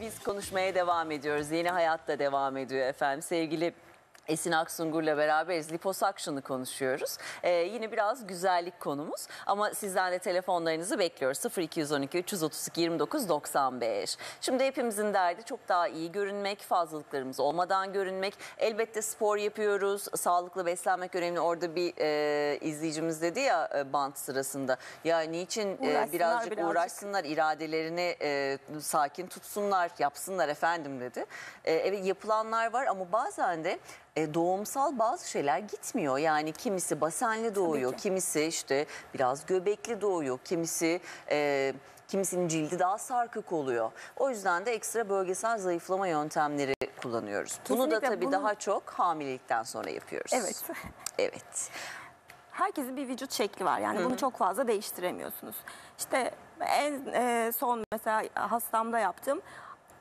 Biz konuşmaya devam ediyoruz. Yeni Hayat da devam ediyor efendim. Sevgili Esin Aksungur'la beraberiz. Liposuction'ı konuşuyoruz. Ee, yine biraz güzellik konumuz. Ama sizden de telefonlarınızı bekliyoruz. 0212 332 29 95. Şimdi hepimizin derdi çok daha iyi görünmek, fazlalıklarımız olmadan görünmek. Elbette spor yapıyoruz. Sağlıklı beslenmek önemli. Orada bir e, izleyicimiz dedi ya e, bant sırasında. Ya niçin e, birazcık, birazcık. uğraşsınlar, iradelerini e, sakin tutsunlar, yapsınlar efendim dedi. E, evet yapılanlar var ama bazen de e, doğumsal bazı şeyler gitmiyor. Yani kimisi basenli doğuyor, ki. kimisi işte biraz göbekli doğuyor, kimisi e, kimisinin cildi daha sarkık oluyor. O yüzden de ekstra bölgesel zayıflama yöntemleri kullanıyoruz. Bunu da Kesinlikle tabii bunu- daha çok hamilelikten sonra yapıyoruz. Evet. Evet. Herkesin bir vücut şekli var. Yani bunu çok fazla değiştiremiyorsunuz. İşte en e, son mesela hastamda yaptım.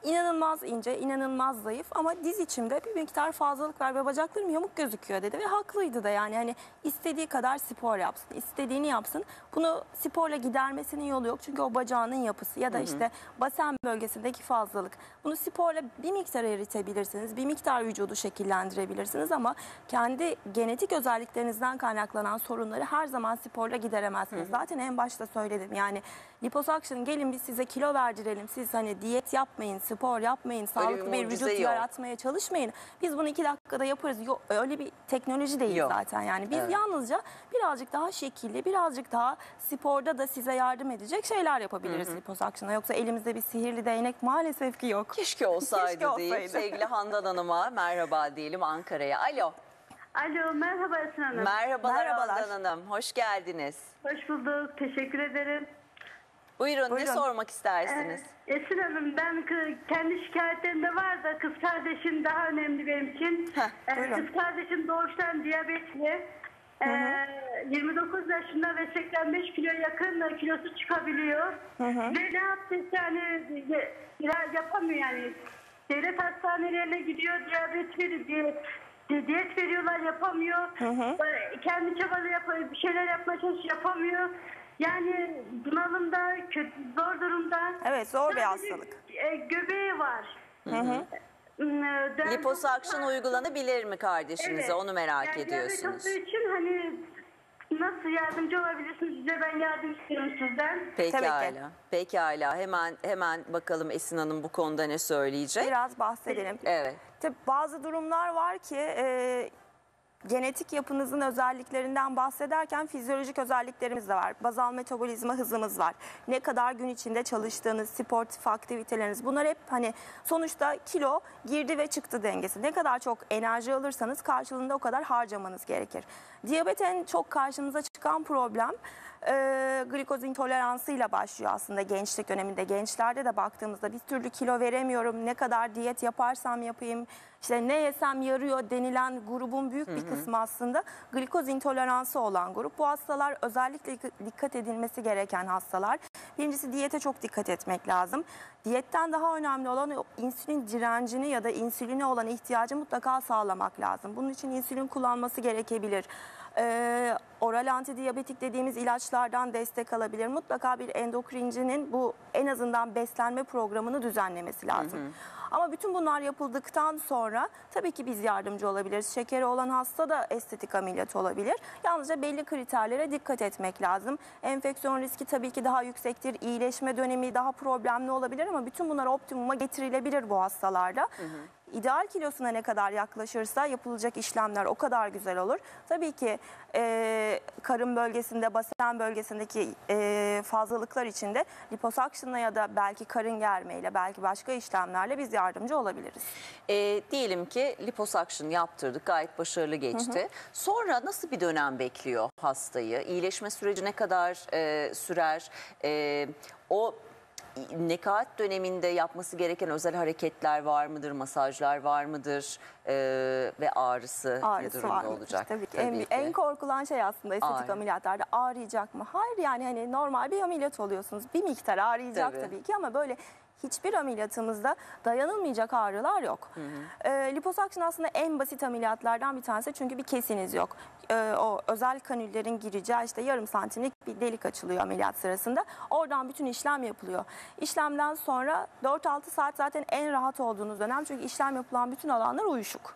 İnanılmaz ince, inanılmaz zayıf ama diz içimde bir miktar fazlalık var ve bacaklarım yamuk gözüküyor dedi ve haklıydı da yani hani istediği kadar spor yapsın, istediğini yapsın. Bunu sporla gidermesinin yolu yok çünkü o bacağının yapısı ya da işte basen bölgesindeki fazlalık. Bunu sporla bir miktar eritebilirsiniz, bir miktar vücudu şekillendirebilirsiniz ama kendi genetik özelliklerinizden kaynaklanan sorunları her zaman sporla gideremezsiniz. Zaten en başta söyledim yani liposuction gelin biz size kilo verdirelim. Siz hani diyet yapmayın, spor yapmayın, sağlıklı bir, mucize vücut yok. yaratmaya çalışmayın. Biz bunu iki dakikada yaparız. Yok, öyle bir teknoloji değil Yok. zaten yani. Biz Evet. yalnızca birazcık daha şekilli, birazcık daha sporda da size yardım edecek şeyler yapabiliriz liposuction'la. Yoksa elimizde bir sihirli değnek maalesef ki yok. Keşke olsaydı, Keşke olsaydı. sevgili Handan Hanım'a merhaba diyelim Ankara'ya. Alo. Alo merhaba Esin Hanım. Merhabalar, Merhabalar. Handan Hanım. Hoş geldiniz. Hoş bulduk. Teşekkür ederim. Buyurun, Buyurun. ne sormak Ee, istersiniz? Esin Hanım ben kı- kendi şikayetlerimde var da kız kardeşim daha önemli benim için. Heh, Ee, buyurun. kız kardeşim doğuştan diyabetli. Ee, 29 yaşında ve 85 kilo yakın kilosu çıkabiliyor. Ve ne yaptıysa yani e, ya- yapamıyor yani. Devlet hastanelerine gidiyor, diyabet di- diyet veriyorlar yapamıyor. Ee, Kendi çabalı yapıyor, bir şeyler yapmaya çalışıyor, yapamıyor. Yani bunalımda, kötü, zor durumda. Evet, zor bir Sadece, hastalık. e, göbeği var. Hmm, e, ben- Liposuction uygulanabilir mi kardeşinize? Evet. Onu merak yani ediyorsunuz. Olduğu için hani nasıl yardımcı olabilirsiniz size ben yardım istiyorum sizden. Pekala. Pekala. Hemen hemen bakalım Esin Hanım bu konuda ne söyleyecek? Biraz bahsedelim. Evet. Tabii bazı durumlar var ki e, genetik yapınızın özelliklerinden bahsederken fizyolojik özelliklerimiz de var. Bazal metabolizma hızımız var. Ne kadar gün içinde çalıştığınız, sportif aktiviteleriniz bunlar hep hani sonuçta kilo girdi ve çıktı dengesi. Ne kadar çok enerji alırsanız karşılığında o kadar harcamanız gerekir. Diyabet en çok karşımıza çıkan problem e, glikoz intoleransıyla başlıyor aslında gençlik döneminde. Gençlerde de baktığımızda bir türlü kilo veremiyorum. Ne kadar diyet yaparsam yapayım, işte ne yesem yarıyor denilen grubun büyük bir kısmı aslında glikoz intoleransı olan grup. Bu hastalar özellikle dikkat edilmesi gereken hastalar. Birincisi diyete çok dikkat etmek lazım. Diyetten daha önemli olan insülin direncini ya da insüline olan ihtiyacı mutlaka sağlamak lazım. Bunun için insülin kullanması gerekebilir. Ee, oral antidiyabetik dediğimiz ilaçlardan destek alabilir. Mutlaka bir endokrincinin bu en azından beslenme programını düzenlemesi lazım. Ama bütün bunlar yapıldıktan sonra tabii ki biz yardımcı olabiliriz. Şekeri olan hasta da estetik ameliyat olabilir. Yalnızca belli kriterlere dikkat etmek lazım. Enfeksiyon riski tabii ki daha yüksektir. İyileşme dönemi daha problemli olabilir ama bütün bunlar optimuma getirilebilir bu hastalarda. İdeal kilosuna ne kadar yaklaşırsa yapılacak işlemler o kadar güzel olur. Tabii ki e, karın bölgesinde, basen bölgesindeki e, fazlalıklar içinde liposuction'la ya da belki karın germeyle, belki başka işlemlerle biz yardımcı olabiliriz. E, diyelim ki liposuction yaptırdık gayet başarılı geçti. Sonra nasıl bir dönem bekliyor hastayı? İyileşme süreci ne kadar e, sürer? E, o nekaat döneminde yapması gereken özel hareketler var mıdır? Masajlar var mıdır? E, ve ağrısı, ne Ağrısı durumda var olacak? Tabii ki. En, en korkulan şey aslında estetik Ağrı. ameliyatlarda ağrıyacak mı? Hayır yani hani normal bir ameliyat oluyorsunuz. Bir miktar ağrıyacak Tabii. tabii, ki ama böyle hiçbir ameliyatımızda dayanılmayacak ağrılar yok. Ee, liposuction aslında en basit ameliyatlardan bir tanesi çünkü bir kesiniz yok. E, o özel kanüllerin gireceği işte yarım santimlik bir delik açılıyor ameliyat sırasında. Oradan bütün işlem yapılıyor. İşlemden sonra 4-6 saat zaten en rahat olduğunuz dönem çünkü işlem yapılan bütün alanlar uyuşuk.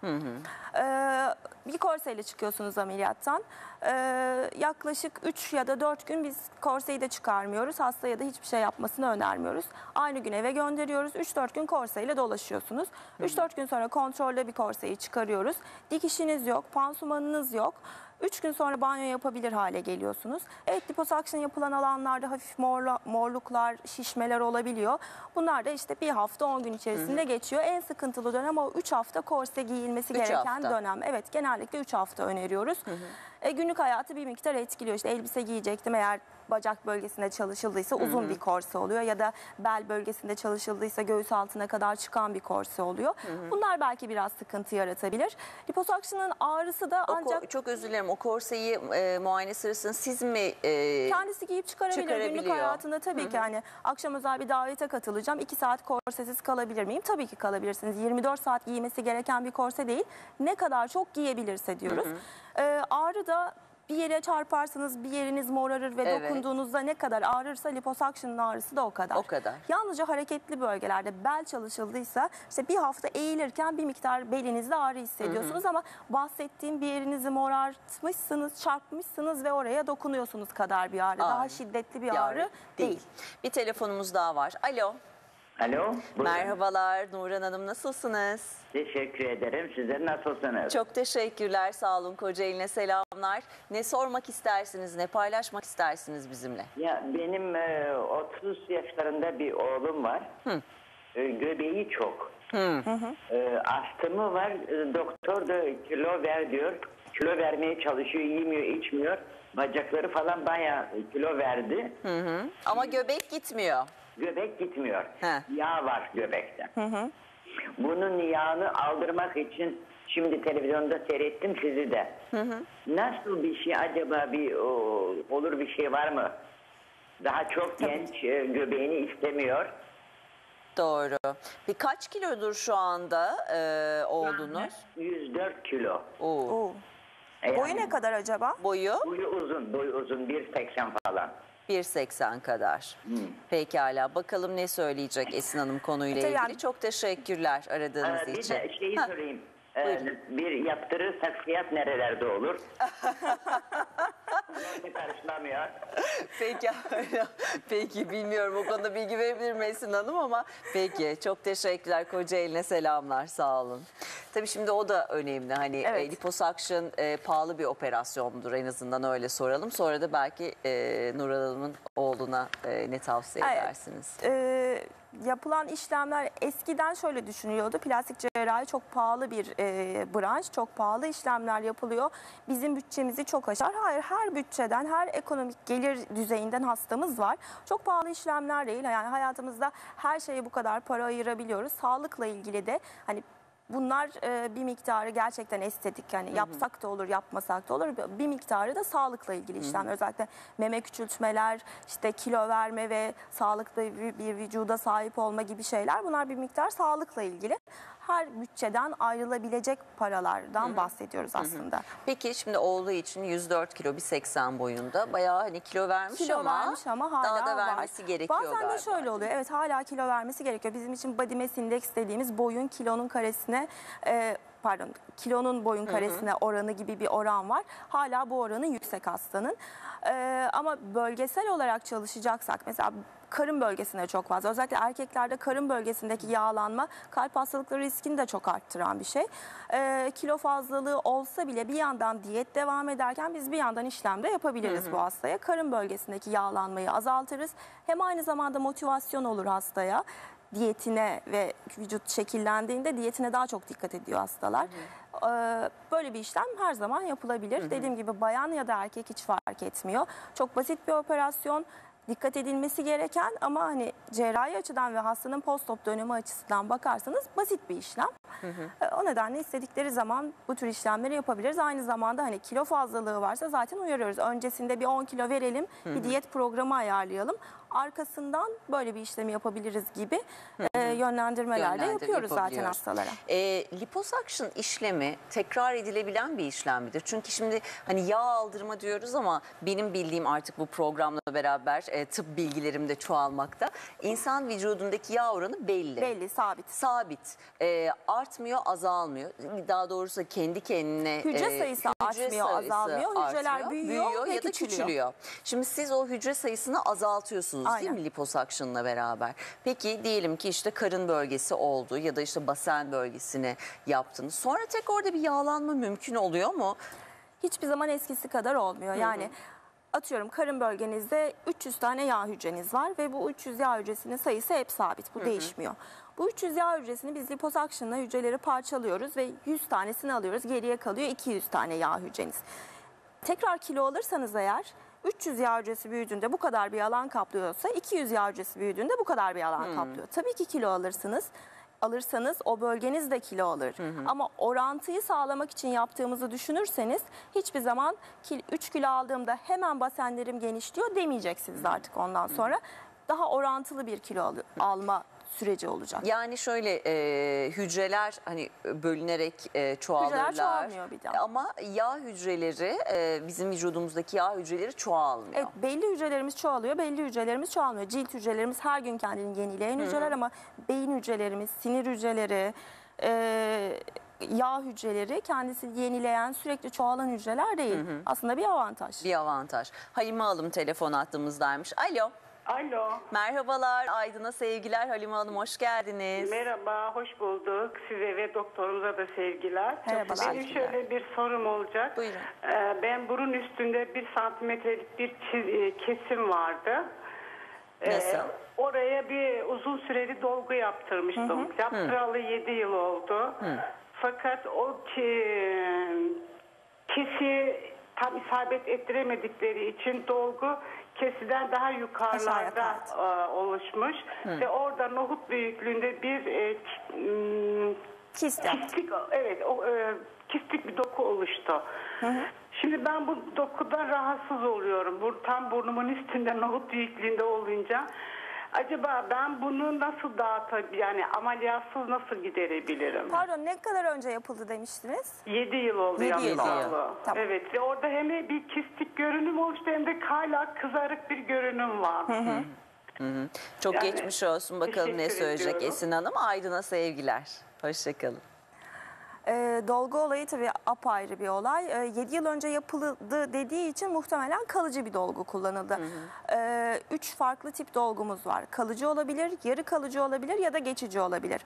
Ee, bir korseyle çıkıyorsunuz ameliyattan. Ee, yaklaşık 3 ya da 4 gün biz korseyi de çıkarmıyoruz. Hastaya da hiçbir şey yapmasını önermiyoruz. Aynı gün eve gönderiyoruz. 3-4 gün korseyle dolaşıyorsunuz. 3-4 gün sonra kontrolde bir korseyi çıkarıyoruz. Dikişiniz yok, pansumanınız yok. 3 gün sonra banyo yapabilir hale geliyorsunuz. Evet liposuction yapılan alanlarda hafif morla, morluklar, şişmeler olabiliyor. Bunlar da işte bir hafta 10 gün içerisinde geçiyor. En sıkıntılı dönem o 3 hafta korse giyilmesi Üç gereken hafta. dönem. Evet genellikle 3 hafta öneriyoruz. E, günlük hayatı bir miktar etkiliyor. İşte elbise giyecektim eğer bacak bölgesinde çalışıldıysa uzun bir korse oluyor ya da bel bölgesinde çalışıldıysa göğüs altına kadar çıkan bir korse oluyor. Bunlar belki biraz sıkıntı yaratabilir. Liposuction'ın ağrısı da O ancak çok özür dilerim. O korseyi e, muayene sırasında siz mi e, kendisi giyip çıkarabilir. Günlük hayatında tabii ki hani akşam özel bir davete katılacağım. 2 saat korsesiz kalabilir miyim? Tabii ki kalabilirsiniz. 24 saat giymesi gereken bir korse değil. Ne kadar çok giyebilirse diyoruz. Ee, ağrı da bir yere çarparsanız bir yeriniz morarır ve Evet. dokunduğunuzda ne kadar ağrırsa liposuction'ın ağrısı da o kadar. O kadar. Yalnızca hareketli bölgelerde bel çalışıldıysa işte bir hafta eğilirken bir miktar belinizde ağrı hissediyorsunuz ama bahsettiğim bir yerinizi morartmışsınız, çarpmışsınız ve oraya dokunuyorsunuz kadar bir ağrı. Daha Ağrı. şiddetli bir bir ağrı, değil. Bir telefonumuz daha var. Alo. Alo. buyurun. Merhabalar Nurhan Hanım nasılsınız? Teşekkür ederim. Sizler nasılsınız? Çok teşekkürler sağ olun Kocaeli'ne selamlar. Ne sormak istersiniz ne paylaşmak istersiniz bizimle? Ya benim e, 30 yaşlarında bir oğlum var. E, göbeği çok. E, astımı var. E, doktor da kilo ver diyor. Kilo vermeye çalışıyor, yemiyor, içmiyor. Bacakları falan bayağı kilo verdi. Ama göbek gitmiyor. Göbek gitmiyor. He. Yağ var göbekte. Bunun yağını aldırmak için şimdi televizyonda seyrettim sizi de. Nasıl bir şey acaba bir o, olur bir şey var mı? Daha çok genç e, göbeğini istemiyor. Doğru. Birkaç kilodur şu anda e, oğlunuz? 104 kilo. Oo. Oo. E, yani Boyu ne kadar acaba? Boyu Boyu uzun, boyu uzun 1.80 falan. 1.80 kadar. Pekala bakalım ne söyleyecek Esin Hanım konuyla Tabii ilgili. yani- Çok teşekkürler aradığınız Ee, bir için. de şeyi Heh. Ee, bir yaptırırsak fiyat nerelerde olur? Nerede karşılamıyor? Peki, peki bilmiyorum o konuda bilgi verebilir mi Esin Hanım ama peki çok teşekkürler Kocaeli'ne selamlar sağ olun. Tabii şimdi o da önemli hani Evet. e, liposuction e, pahalı bir operasyondur en azından öyle soralım. Sonra da belki e, Nurhan Hanım'ın oğluna e, ne tavsiye Evet. edersiniz? Ee, yapılan işlemler eskiden şöyle düşünülüyordu. Plastik cerrahi çok pahalı bir e, branş. Çok pahalı işlemler yapılıyor. Bizim bütçemizi çok aşar. Hayır her bütçeden, her ekonomik gelir düzeyinden hastamız var. Çok pahalı işlemler değil. Yani hayatımızda her şeye bu kadar para ayırabiliyoruz. Sağlıkla ilgili de hani Bunlar e, bir miktarı gerçekten estetik yani yapsak da olur yapmasak da olur. Bir miktarı da sağlıkla ilgili işlemler. Özellikle meme küçültmeler işte kilo verme ve sağlıklı bir, bir vücuda sahip olma gibi şeyler. Bunlar bir miktar sağlıkla ilgili her bütçeden ayrılabilecek paralardan bahsediyoruz aslında. Peki şimdi oğlu için 104 kilo bir 80 boyunda bayağı hani kilo vermiş Kilo ama, vermiş ama hala daha da var. vermesi gerekiyor Bazen galiba. de şöyle oluyor. Evet hala kilo vermesi gerekiyor. Bizim için body mass index dediğimiz boyun kilonun karesine e, pardon kilonun boyun karesine oranı gibi bir oran var. Hala bu oranı yüksek hastanın. E, ama bölgesel olarak çalışacaksak mesela karın bölgesinde çok fazla. Özellikle erkeklerde karın bölgesindeki yağlanma kalp hastalıkları riskini de çok arttıran bir şey. E, kilo fazlalığı olsa bile bir yandan diyet devam ederken biz bir yandan işlem de yapabiliriz bu hastaya. Karın bölgesindeki yağlanmayı azaltırız. Hem aynı zamanda motivasyon olur hastaya diyetine ve vücut şekillendiğinde diyetine daha çok dikkat ediyor hastalar. Ee, Böyle bir işlem her zaman yapılabilir. Dediğim gibi bayan ya da erkek hiç fark etmiyor. Çok basit bir operasyon. Dikkat edilmesi gereken ama hani cerrahi açıdan ve hastanın postop dönemi açısından bakarsanız basit bir işlem. Ee, O nedenle istedikleri zaman bu tür işlemleri yapabiliriz. Aynı zamanda hani kilo fazlalığı varsa zaten uyarıyoruz. Öncesinde bir 10 kilo verelim, bir diyet programı ayarlayalım. Arkasından böyle bir işlemi yapabiliriz gibi e, yönlendirmeler de Yönlendir- yapıyoruz zaten hastalara. E, liposuction işlemi tekrar edilebilen bir işlem midir? Çünkü şimdi hani yağ aldırma diyoruz ama benim bildiğim artık bu programla beraber e, tıp bilgilerim de çoğalmakta. İnsan vücudundaki yağ oranı belli. Belli, sabit. Sabit. E, artmıyor, azalmıyor. Daha doğrusu kendi kendine Hücre e, sayısı artmıyor, azalmıyor. Hücreler büyüyor ve ya da küçülüyor. küçülüyor. Şimdi siz o hücre sayısını azaltıyorsunuz değil Aynen. mi liposuction'la beraber? Peki diyelim ki işte karın bölgesi oldu ya da işte basen bölgesini yaptınız. Sonra tek orada bir yağlanma mümkün oluyor mu? hiçbir zaman eskisi kadar olmuyor. Yani atıyorum karın bölgenizde 300 tane yağ hücreniz var ve bu 300 yağ hücresinin sayısı hep sabit. Bu değişmiyor. Bu 300 yağ hücresini biz liposuction'la hücreleri parçalıyoruz ve 100 tanesini alıyoruz. Geriye kalıyor 200 tane yağ hücreniz. Tekrar kilo alırsanız eğer 300 yağ hücresi büyüdüğünde bu kadar bir alan kaplıyorsa 200 yağ hücresi büyüdüğünde bu kadar bir alan kaplıyor. Tabii ki kilo alırsınız. Alırsanız o bölgeniz de kilo alır. Ama orantıyı sağlamak için yaptığımızı düşünürseniz hiçbir zaman 3 kilo aldığımda hemen basenlerim genişliyor demeyeceksiniz artık ondan sonra. Daha orantılı bir kilo al- alma süreci olacak. Yani şöyle e, hücreler hani bölünerek e, çoğalırlar. çoğalmıyor bir daha. Ama yağ hücreleri e, bizim vücudumuzdaki yağ hücreleri çoğalmıyor. Evet, belli hücrelerimiz çoğalıyor, belli hücrelerimiz çoğalmıyor. Cilt hücrelerimiz her gün kendini yenileyen hücreler ama beyin hücrelerimiz, sinir hücreleri, e, yağ hücreleri kendisini yenileyen, sürekli çoğalan hücreler değil. Aslında bir avantaj. Bir avantaj. Halime Hanım telefon attığımızdaymış. Alo. Alo. Merhabalar, Aydın'a sevgiler. Halime Hanım hoş geldiniz. Merhaba, hoş bulduk. Size ve doktorunuza da sevgiler. Merhabalar. Benim şöyle bir sorum olacak. Buyurun. Ee, ben burun üstünde bir santimetrelik bir e, kesim vardı. Ee, Nasıl? oraya bir uzun süreli dolgu yaptırmıştım. Yaptıralı 7 yıl oldu. Fakat o ki- kesi tam isabet ettiremedikleri için dolgu kesiden daha yukarılarda e, oluşmuş. Ve orada nohut büyüklüğünde bir e, Kist kistik evet o e, kistik bir doku oluştu. Şimdi ben bu dokudan rahatsız oluyorum. Bu tam burnumun üstünde nohut büyüklüğünde olunca acaba ben bunu nasıl dağıtabilirim? Yani ameliyatsız nasıl giderebilirim? Pardon ne kadar önce yapıldı demiştiniz? 7 yıl oldu Yedi yıl. yapılalı. Tamam. Evet ve orada hem bir kistik görünüm oluştu hem de hala kızarık bir görünüm var. Çok Yani, geçmiş olsun. Bakalım ne teşekkür söyleyecek ediyorum. Esin Hanım. Aydın'a sevgiler. Hoşçakalın. Ee, dolgu olayı tabii apayrı bir olay. 7 yıl önce yapıldı dediği için muhtemelen kalıcı bir dolgu kullanıldı. Ee, üç farklı tip dolgumuz var. Kalıcı olabilir, yarı kalıcı olabilir ya da geçici olabilir.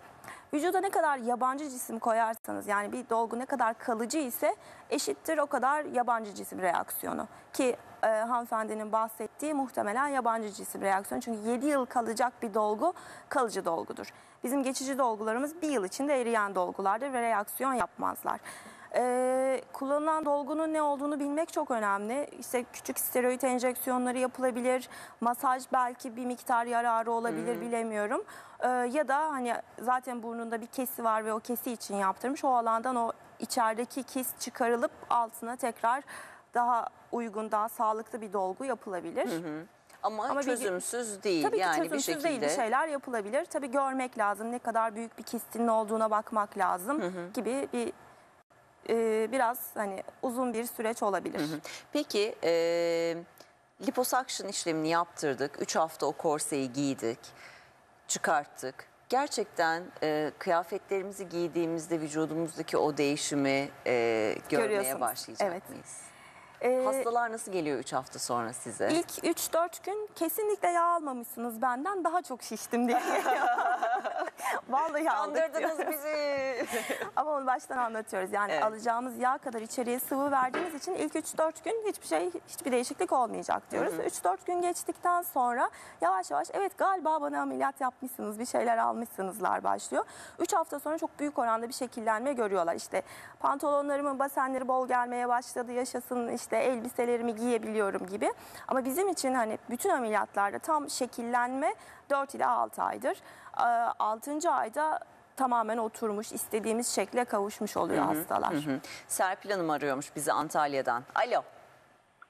Vücuda ne kadar yabancı cisim koyarsanız yani bir dolgu ne kadar kalıcı ise eşittir o kadar yabancı cisim reaksiyonu. Ki e, hanımefendinin bahsettiği muhtemelen yabancı cisim reaksiyonu. Çünkü 7 yıl kalacak bir dolgu kalıcı dolgudur. Bizim geçici dolgularımız bir yıl içinde eriyen dolgulardır ve reaksiyon yapmazlar. Ee, kullanılan dolgunun ne olduğunu bilmek çok önemli. İşte küçük steroid enjeksiyonları yapılabilir, masaj belki bir miktar yararı olabilir bilemiyorum. Ee, ya da hani zaten burnunda bir kesi var ve o kesi için yaptırmış o alandan o içerideki kis çıkarılıp altına tekrar daha uygun, daha sağlıklı bir dolgu yapılabilir. Ama, Ama bir- çözümsüz değil. Tabii ki yani bir çözümsüz şekilde. değil bir şeyler yapılabilir. Tabii görmek lazım, ne kadar büyük bir kistinin olduğuna bakmak lazım gibi bir e, biraz hani uzun bir süreç olabilir. Peki e, liposuction işlemini yaptırdık. 3 hafta o korseyi giydik. Çıkarttık. Gerçekten e, kıyafetlerimizi giydiğimizde vücudumuzdaki o değişimi e, görmeye başlayacak Evet. mıyız? Ee, Hastalar nasıl geliyor 3 hafta sonra size? İlk 3-4 gün kesinlikle yağ almamışsınız benden daha çok şiştim diye. Vallahi aldık Kandırdınız diyor. bizi. Ama onu baştan anlatıyoruz. Yani Evet. alacağımız yağ kadar içeriye sıvı verdiğimiz için ilk 3-4 gün hiçbir şey, hiçbir değişiklik olmayacak diyoruz. 3-4 gün geçtikten sonra yavaş yavaş evet galiba bana ameliyat yapmışsınız, bir şeyler almışsınızlar başlıyor. 3 hafta sonra çok büyük oranda bir şekillenme görüyorlar. İşte pantolonlarımın basenleri bol gelmeye başladı, yaşasın işte elbiselerimi giyebiliyorum gibi. Ama bizim için hani bütün ameliyatlarda tam şekillenme 4 ile 6 aydır. 6. ayda tamamen oturmuş, istediğimiz şekle kavuşmuş oluyor hastalar. Hı. Serpil Hanım arıyormuş bizi Antalya'dan. Alo.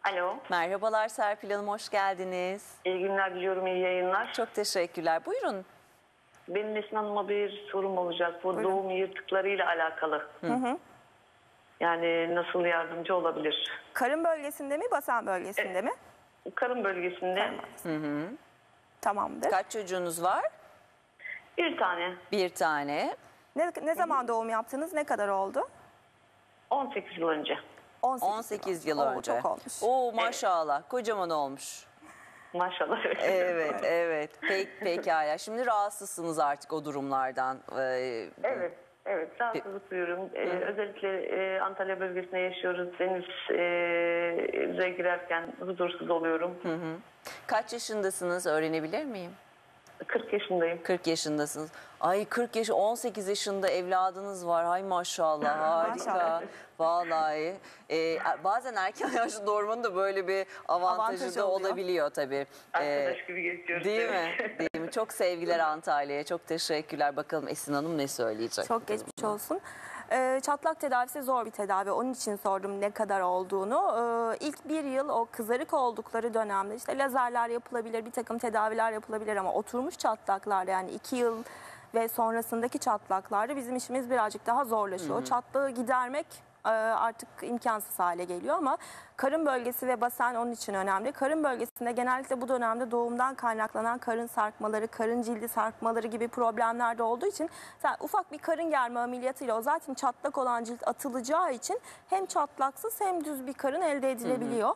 Alo, Merhabalar Serpil Hanım, hoş geldiniz. iyi günler diliyorum, iyi yayınlar. Çok teşekkürler. Buyurun. Benim Esin Hanım'a bir sorum olacak. Bu doğum yırtıklarıyla alakalı. Yani nasıl yardımcı olabilir? Karın bölgesinde mi, basen bölgesinde mi? Karın bölgesinde Tamamdır. Kaç çocuğunuz var? bir tane, Bir tane. Ne, ne zaman doğum yaptınız? Ne kadar oldu? 18 yıl önce. 18, 18 yıl Oo, önce. Çok olmuş. Oo maşallah kocaman olmuş. Maşallah. Evet evet Pek, pekala. Şimdi rahatsızsınız artık o durumlardan. Ee, Evet, evet. Rahatsızlık duyuyorum. Ee, özellikle e, Antalya bölgesinde yaşıyoruz. Denize girerken huzursuz oluyorum. Kaç yaşındasınız öğrenebilir miyim? 40 yaşındayım. 40 yaşındasınız. Ay 40 yaş 18 yaşında evladınız var. Ay maşallah harika. Vallahi e, bazen erken yaşta doğurmanın da böyle bir avantajı Avantajı da oluyor. olabiliyor tabii. E, Arkadaş gibi geçiyoruz. Değil mi? Değil Çok sevgiler Antalya'ya. Çok teşekkürler. Bakalım Esin Hanım ne söyleyecek? Çok geçmiş olsun. Ee, çatlak tedavisi zor bir tedavi. Onun için sordum ne kadar olduğunu. Ee, ilk bir yıl o kızarık oldukları dönemde işte lazerler yapılabilir, bir takım tedaviler yapılabilir ama oturmuş çatlaklar yani iki yıl ve sonrasındaki çatlaklarda bizim işimiz birazcık daha zorlaşıyor. Çatlağı gidermek e, artık imkansız hale geliyor ama karın bölgesi ve basen onun için önemli. Karın bölgesinde genellikle bu dönemde doğumdan kaynaklanan karın sarkmaları, karın cildi sarkmaları gibi problemler de olduğu için sen ufak bir karın germe ameliyatıyla o zaten çatlak olan cilt atılacağı için hem çatlaksız hem düz bir karın elde edilebiliyor.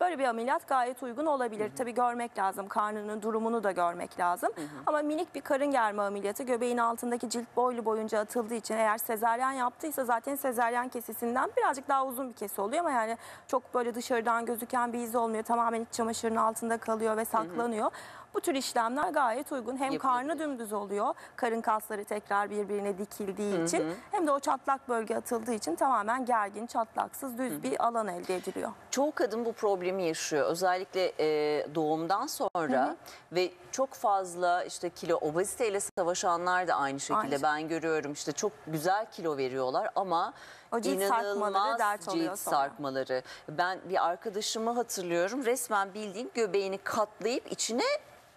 Böyle bir ameliyat gayet uygun olabilir. Tabii görmek lazım. Karnının durumunu da görmek lazım. Ama minik bir karın germe ameliyatı göbeğin altındaki cilt boylu boyunca atıldığı için eğer sezaryen yaptıysa zaten sezaryen kesisinden birazcık daha uzun bir kesi oluyor ama yani çok böyle dışarıdan gözüken bir iz olmuyor. Tamamen iç çamaşırının altında kalıyor ve saklanıyor. Bu tür işlemler gayet uygun. Hem karnı dümdüz oluyor. Karın kasları tekrar birbirine dikildiği için hem de o çatlak bölge atıldığı için tamamen gergin, çatlaksız, düz bir alan elde ediliyor. Çoğu kadın bu problemi yaşıyor. Özellikle e, doğumdan sonra ve çok fazla işte kilo obeziteyle savaşanlar da aynı şekilde Aynı. ben görüyorum. işte çok güzel kilo veriyorlar ama O cilt sarkmaları inanılmaz dert oluyor cilt sonra. sarkmaları. Ben bir arkadaşımı hatırlıyorum. Resmen bildiğin göbeğini katlayıp içine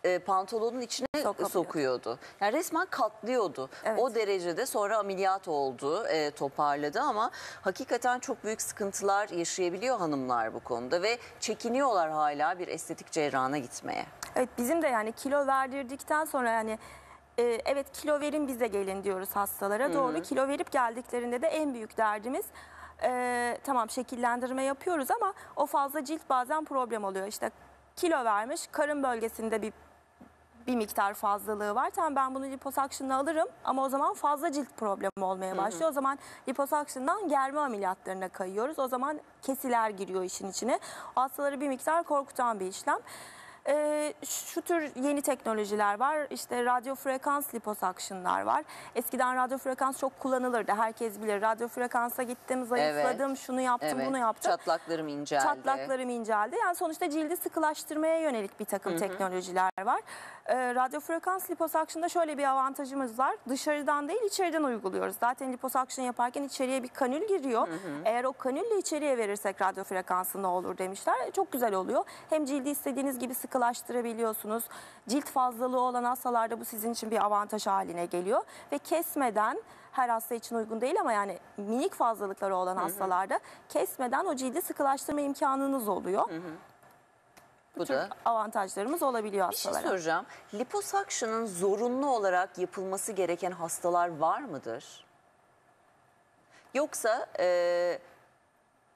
e, pantolonun içine Sokabiliyor. sokuyordu. Yani resmen katlıyordu. Evet. O derecede sonra ameliyat oldu, e, toparladı ama hakikaten çok büyük sıkıntılar yaşayabiliyor hanımlar bu konuda ve çekiniyorlar hala bir estetik cerrahına gitmeye. Evet bizim de yani kilo verdirdikten sonra yani e, evet kilo verin bize gelin diyoruz hastalara. Doğru kilo verip geldiklerinde de en büyük derdimiz e, tamam şekillendirme yapıyoruz ama o fazla cilt bazen problem oluyor. İşte kilo vermiş karın bölgesinde bir bir miktar fazlalığı var. Tamam ben bunu liposakşınla alırım ama o zaman fazla cilt problemi olmaya başlıyor. O zaman liposakşından germe ameliyatlarına kayıyoruz. O zaman kesiler giriyor işin içine. O hastaları bir miktar korkutan bir işlem. Ee, şu tür yeni teknolojiler var. İşte radyo frekans liposakşınlar var. Eskiden radyo frekans çok kullanılırdı. Herkes bilir. Radyo frekansa gittim, zayıfladım, şunu yaptım, bunu yaptım. Çatlaklarım inceldi. Çatlaklarım inceldi. Yani sonuçta cildi sıkılaştırmaya yönelik bir takım teknolojiler var. Ee, radyo frekans liposuction'da şöyle bir avantajımız var. Dışarıdan değil içeriden uyguluyoruz. Zaten liposuction yaparken içeriye bir kanül giriyor. Eğer o kanülle içeriye verirsek radyo frekansı ne olur demişler. Çok güzel oluyor. Hem cildi istediğiniz gibi sıkılaştırabiliyorsunuz. Cilt fazlalığı olan hastalarda bu sizin için bir avantaj haline geliyor. Ve kesmeden her hasta için uygun değil ama yani minik fazlalıkları olan hastalarda kesmeden o cildi sıkılaştırma imkanınız oluyor. Bu tür da avantajlarımız olabiliyor bir şey hastalara. soracağım. Liposakşının zorunlu olarak yapılması gereken hastalar var mıdır? Yoksa e,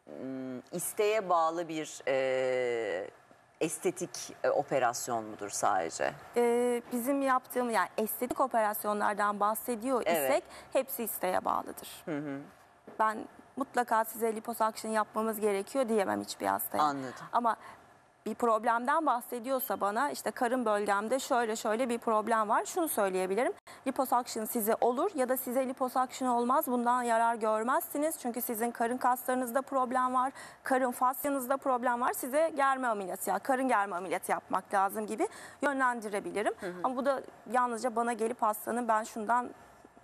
m, isteğe bağlı bir e, estetik e, operasyon mudur sadece? Ee, bizim yaptığımız yani estetik operasyonlardan bahsediyor Evet. isek hepsi isteğe bağlıdır. Ben mutlaka size liposuction yapmamız gerekiyor diyemem hiçbir hastaya. Anladım. Ama bir problemden bahsediyorsa bana işte karın bölgemde şöyle şöyle bir problem var. Şunu söyleyebilirim. Liposuction size olur ya da size liposuction olmaz. Bundan yarar görmezsiniz. Çünkü sizin karın kaslarınızda problem var. Karın fasyanızda problem var. Size germe ameliyatı ya karın germe ameliyatı yapmak lazım gibi yönlendirebilirim. Ama bu da yalnızca bana gelip hastanın ben şundan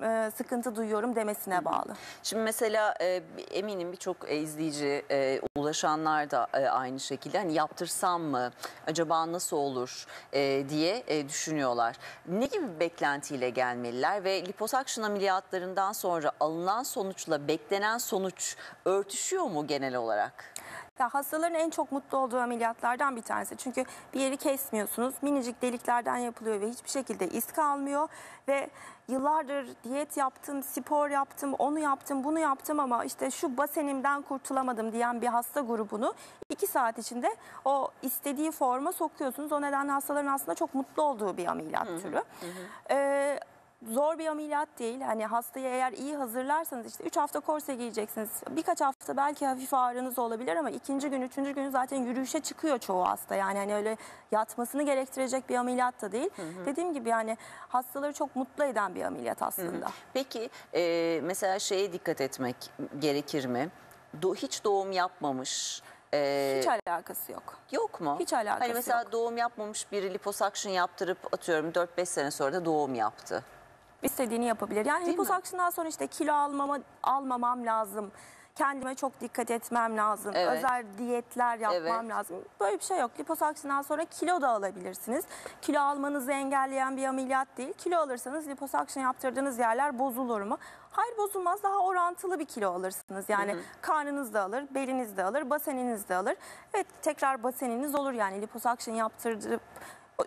e, sıkıntı duyuyorum demesine bağlı. Şimdi mesela e, eminim birçok e, izleyici e, ulaşanlar da e, aynı şekilde hani yaptırsam mı acaba nasıl olur e, diye e, düşünüyorlar. Ne gibi bir beklentiyle gelmeliler ve liposakşın ameliyatlarından sonra alınan sonuçla beklenen sonuç örtüşüyor mu genel olarak? Ya hastaların en çok mutlu olduğu ameliyatlardan bir tanesi. Çünkü bir yeri kesmiyorsunuz. Minicik deliklerden yapılıyor ve hiçbir şekilde iz kalmıyor. Ve yıllardır diyet yaptım, spor yaptım, onu yaptım, bunu yaptım ama işte şu basenimden kurtulamadım diyen bir hasta grubunu iki saat içinde o istediği forma sokuyorsunuz. O nedenle hastaların aslında çok mutlu olduğu bir ameliyat türü. Ee, zor bir ameliyat değil. Hani hastayı eğer iyi hazırlarsanız işte 3 hafta korse giyeceksiniz. Birkaç hafta belki hafif ağrınız olabilir ama ikinci gün, üçüncü gün zaten yürüyüşe çıkıyor çoğu hasta. Yani hani öyle yatmasını gerektirecek bir ameliyat da değil. Dediğim gibi yani hastaları çok mutlu eden bir ameliyat aslında. Peki e, mesela şeye dikkat etmek gerekir mi? Do- hiç doğum yapmamış. e, Hiç alakası yok. Yok mu? Hiç alakası Hani mesela yok. doğum yapmamış biri liposakşın yaptırıp atıyorum 4-5 sene sonra da doğum yaptı. İstediğini yapabilir. Yani Değil mi? liposuction'dan sonra işte kilo almama, almamam lazım. Kendime çok dikkat etmem lazım. Evet. Özel diyetler yapmam Evet. lazım. Böyle bir şey yok. Liposuction'dan sonra kilo da alabilirsiniz. Kilo almanızı engelleyen bir ameliyat değil. Kilo alırsanız liposuction yaptırdığınız yerler bozulur mu? Hayır bozulmaz. Daha orantılı bir kilo alırsınız. Yani karnınız da alır, beliniz de alır, baseniniz de alır. Evet tekrar baseniniz olur yani liposuction yaptırıp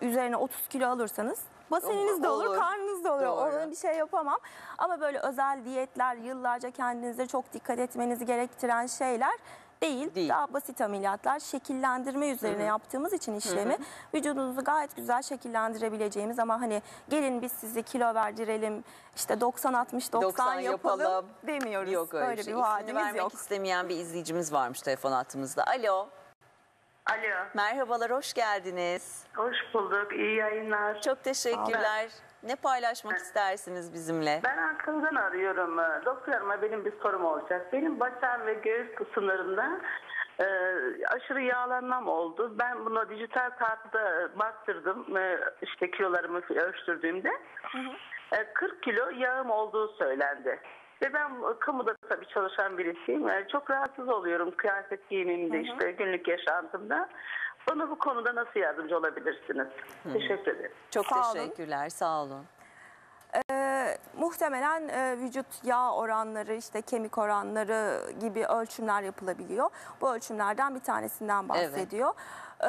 üzerine 30 kilo alırsanız baseniniz de olur, Olur. karnınız da olur. Doğru. Ona bir şey yapamam. Ama böyle özel diyetler, yıllarca kendinize çok dikkat etmenizi gerektiren şeyler değil. Değil. Daha basit ameliyatlar, şekillendirme üzerine yaptığımız için işlemi vücudunuzu gayet güzel şekillendirebileceğimiz ama hani gelin biz sizi kilo verdirelim, işte 90-60-90 90 yapalım, yapalım. demiyoruz. Yok öyle, böyle bir şey. bir vaadimiz vermek yok. istemeyen bir izleyicimiz varmış telefon hattımızda. Alo, Alo, merhabalar, hoş geldiniz. hoş bulduk. İyi yayınlar. Çok teşekkürler. Ne paylaşmak istersiniz bizimle? Ben Ankara'dan arıyorum. Ee, Doktor hanıma benim bir sorum olacak. Benim bacağım ve göğüs kısımlarında e, aşırı yağlanmam oldu. Ben buna dijital tartıda baktırdım. E, işte kilolarımı ölçtürdüğümde. E, 40 kilo yağım olduğu söylendi. Ve ben kamuda tabii çalışan birisiyim. E, çok rahatsız oluyorum kıyafet giyimimde işte günlük yaşantımda. Bana bu konuda nasıl yardımcı olabilirsiniz? Teşekkür ederim. Çok Sağ olun. teşekkürler, sağ olun. Ee, muhtemelen e, vücut yağ oranları, işte kemik oranları gibi ölçümler yapılabiliyor. Bu ölçümlerden bir tanesinden bahsediyor. Ee,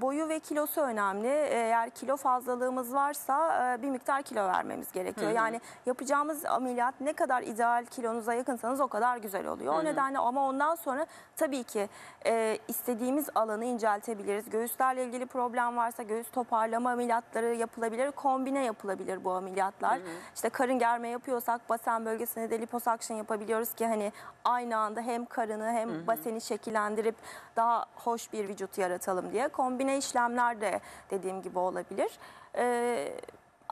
boyu ve kilosu önemli. Eğer kilo fazlalığımız varsa e, bir miktar kilo vermemiz gerekiyor. Yani yapacağımız ameliyat ne kadar ideal kilonuza yakınsanız o kadar güzel oluyor. O nedenle ama ondan sonra tabii ki e, istediğimiz alanı inceltebiliriz. Göğüslerle ilgili problem varsa göğüs toparlama ameliyatları yapılabilir. Kombine yapılabilir bu ameliyatlar. İşte karın germe yapıyorsak basen bölgesine de liposuction yapabiliyoruz ki hani aynı anda hem karını hem baseni şekillendirip daha hoş bir vücut yaratalım diye. Kombine işlemler de dediğim gibi olabilir. Ee,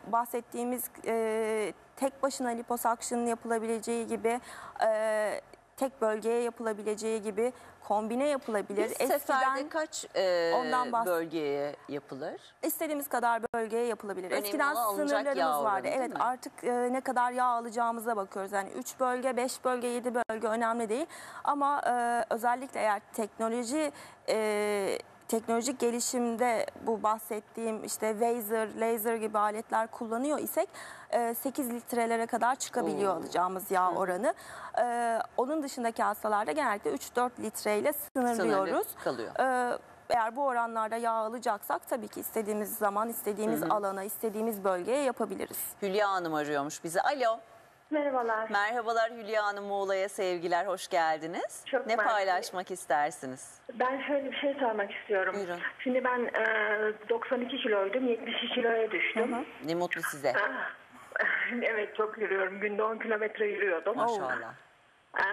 bahsettiğimiz e, tek başına liposuction yapılabileceği gibi e, tek bölgeye yapılabileceği gibi kombine yapılabilir. Bir seferde kaç e, ondan bölgeye yapılır? İstediğimiz kadar bölgeye yapılabilir. Önemli Eskiden sınırlarımız vardı. Evet mi? artık e, ne kadar yağ alacağımıza bakıyoruz. Yani 3 bölge, 5 bölge, 7 bölge önemli değil. Ama e, özellikle eğer teknoloji e, teknolojik gelişimde bu bahsettiğim işte laser, laser gibi aletler kullanıyor isek e, 8 litrelere kadar çıkabiliyor Oo. alacağımız yağ oranı. E, onun dışındaki hastalarda genellikle 3-4 litreyle sınırlıyoruz. Sınırlı kalıyor. Ee, eğer bu oranlarda yağ alacaksak tabii ki istediğimiz zaman, istediğimiz alana, istediğimiz bölgeye yapabiliriz. Hülya Hanım arıyormuş bizi. Alo, Merhabalar. merhabalar Hülya Hanım Muğla'ya sevgiler, hoş geldiniz. Çok ne mersi. paylaşmak istersiniz? Ben şöyle bir şey sormak istiyorum. Buyurun. Şimdi ben e, 92 kiloydum, 72 kiloya düştüm. Ne mutlu size. evet çok yürüyorum. Günde 10 kilometre yürüyordum. Maşallah.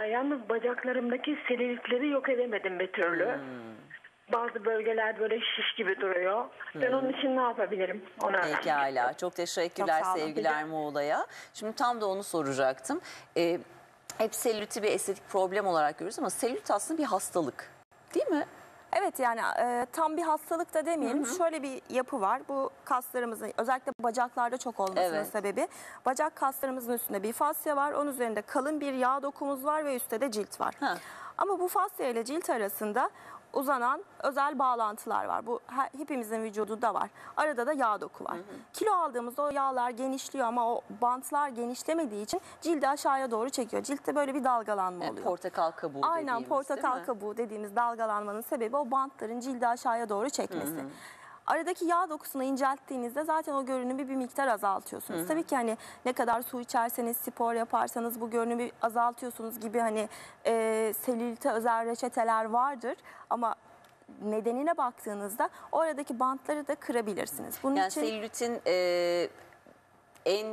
E, yalnız bacaklarımdaki selülitleri yok edemedim bir türlü. Hmm. Bazı bölgeler böyle şiş gibi duruyor. Ben onun için ne yapabilirim? Ona Pekala. Çok teşekkürler Çok sağ olun. sevgiler Muğla'ya. Şimdi tam da onu soracaktım. Ee, hep selüliti bir estetik problem olarak görüyoruz ama selülit aslında bir hastalık. Değil mi? Evet yani e, tam bir hastalık da demeyelim. Şöyle bir yapı var. Bu kaslarımızın özellikle bacaklarda çok olmasının Evet. sebebi bacak kaslarımızın üstünde bir fasya var. Onun üzerinde kalın bir yağ dokumuz var ve üstte de cilt var. Ha. Ama bu fasya ile cilt arasında uzanan özel bağlantılar var. Bu her, hepimizin vücudunda var. Arada da yağ doku var. Kilo aldığımızda o yağlar genişliyor ama o bantlar genişlemediği için cildi aşağıya doğru çekiyor. Ciltte böyle bir dalgalanma E, oluyor. Portakal kabuğu Aynen dediğimiz, portakal kabuğu dediğimiz dalgalanmanın sebebi o bantların cildi aşağıya doğru çekmesi. Aradaki yağ dokusunu incelttiğinizde zaten o görünümü bir miktar azaltıyorsunuz. Tabii ki hani ne kadar su içerseniz, spor yaparsanız bu görünümü azaltıyorsunuz gibi hani e, selülite özel reçeteler vardır ama nedenine baktığınızda oradaki bantları da kırabilirsiniz. Bunun Yani için selülitin e, en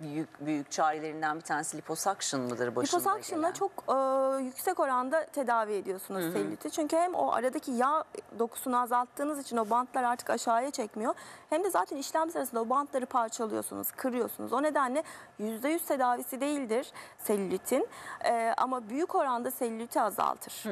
büyük büyük çarelerinden bir tanesi liposuction mıdır başında Liposuction'la gelen? çok e, yüksek oranda tedavi ediyorsunuz selüliti. Çünkü hem o aradaki yağ dokusunu azalttığınız için o bantlar artık aşağıya çekmiyor. Hem de zaten işlem sırasında o bantları parçalıyorsunuz, kırıyorsunuz. O nedenle %100 tedavisi değildir selülitin E, ama büyük oranda selüliti azaltır.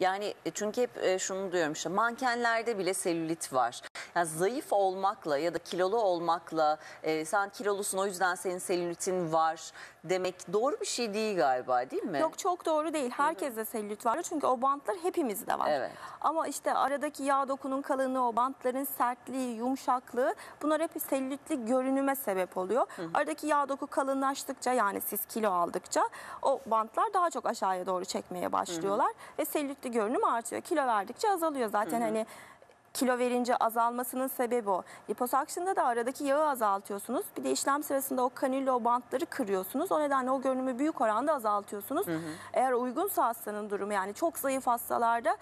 Yani e, çünkü hep e, şunu diyorum işte mankenlerde bile selülit var. Yani zayıf olmakla ya da kilolu olmakla e, sen kilolusun o yüzden senin selülitin var demek doğru bir şey değil galiba değil mi? Yok çok doğru değil. Herkeste selülit var. Çünkü o bantlar hepimizde var. Evet. Ama işte aradaki yağ dokunun kalınlığı, o bantların sertliği, yumuşaklığı bunlar hep selülitli görünüme sebep oluyor. Aradaki yağ doku kalınlaştıkça yani siz kilo aldıkça o bantlar daha çok aşağıya doğru çekmeye başlıyorlar ve selülitli görünüm artıyor. Kilo verdikçe azalıyor zaten hani kilo verince azalmasının sebebi o. Liposuction'da da aradaki yağı azaltıyorsunuz. Bir de işlem sırasında o kanülle o bantları kırıyorsunuz. O nedenle o görünümü büyük oranda azaltıyorsunuz. Eğer uygunsa hastanın durumu yani çok zayıf hastalarda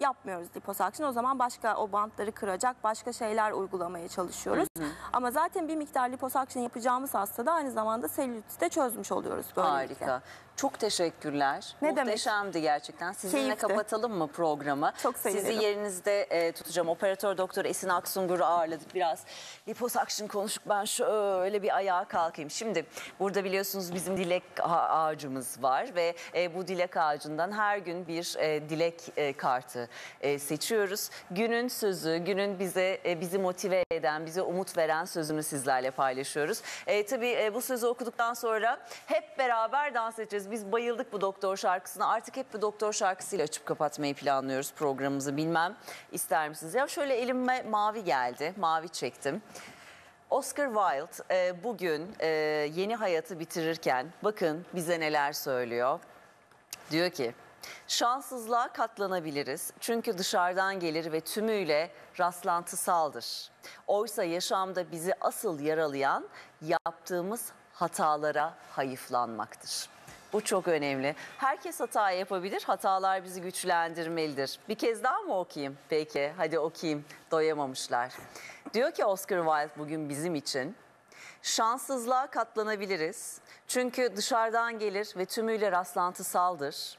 yapmıyoruz liposuction. O zaman başka o bantları kıracak başka şeyler uygulamaya çalışıyoruz. Ama zaten bir miktar liposuction yapacağımız hastada aynı zamanda selüliti de çözmüş oluyoruz böylelikle. Harika. Çok teşekkürler. Ne demek? Muhteşemdi gerçekten. Sizinle Keyifti. kapatalım mı programı? Çok sevinirim. Sizi yerinizde e, tutacağım. Operatör doktor Esin Aksungur'u ağırladık. Biraz liposuction konuştuk. Ben şöyle bir ayağa kalkayım. Şimdi burada biliyorsunuz bizim dilek ağacımız var ve e, bu dilek ağacından her gün bir e, dilek e, kartı e, seçiyoruz. Günün sözü, günün bize e, bizi motive eden, bize umut veren sözünü sizlerle paylaşıyoruz. E, tabii e, bu sözü okuduktan sonra hep beraber dans edeceğiz. Biz bayıldık bu doktor şarkısına. Artık hep bu doktor şarkısıyla açıp kapatmayı planlıyoruz programımızı. Bilmem ister misiniz? Ya şöyle elime mavi geldi. Mavi çektim. Oscar Wilde e, bugün e, yeni hayatı bitirirken bakın bize neler söylüyor. Diyor ki şanssızlığa katlanabiliriz çünkü dışarıdan gelir ve tümüyle rastlantısaldır. Oysa yaşamda bizi asıl yaralayan yaptığımız hatalara hayıflanmaktır. Bu çok önemli. Herkes hata yapabilir. Hatalar bizi güçlendirmelidir. Bir kez daha mı okuyayım? Peki hadi okuyayım. Doyamamışlar. Diyor ki Oscar Wilde bugün bizim için şanssızlığa katlanabiliriz. Çünkü dışarıdan gelir ve tümüyle rastlantısaldır.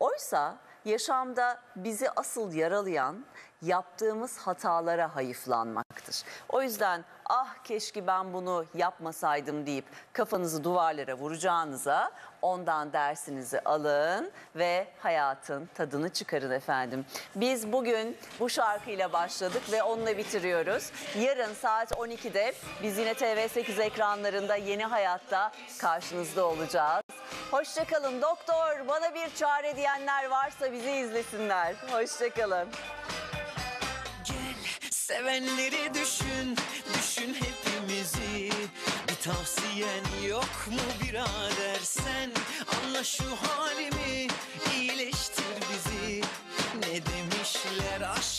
Oysa yaşamda bizi asıl yaralayan yaptığımız hatalara hayıflanmaktır. O yüzden ah keşke ben bunu yapmasaydım deyip kafanızı duvarlara vuracağınıza ondan dersinizi alın ve hayatın tadını çıkarın efendim. Biz bugün bu şarkıyla başladık ve onunla bitiriyoruz. Yarın saat 12'de biz yine TV8 ekranlarında Yeni Hayat'ta karşınızda olacağız. Hoşçakalın doktor bana bir çare diyenler varsa bizi izlesinler. Hoşçakalın. Sevenleri düşün, düşün hepimizi. Bir tavsiyen yok mu birader sen? Anla şu halimi, iyileştir bizi. Ne demişler aşk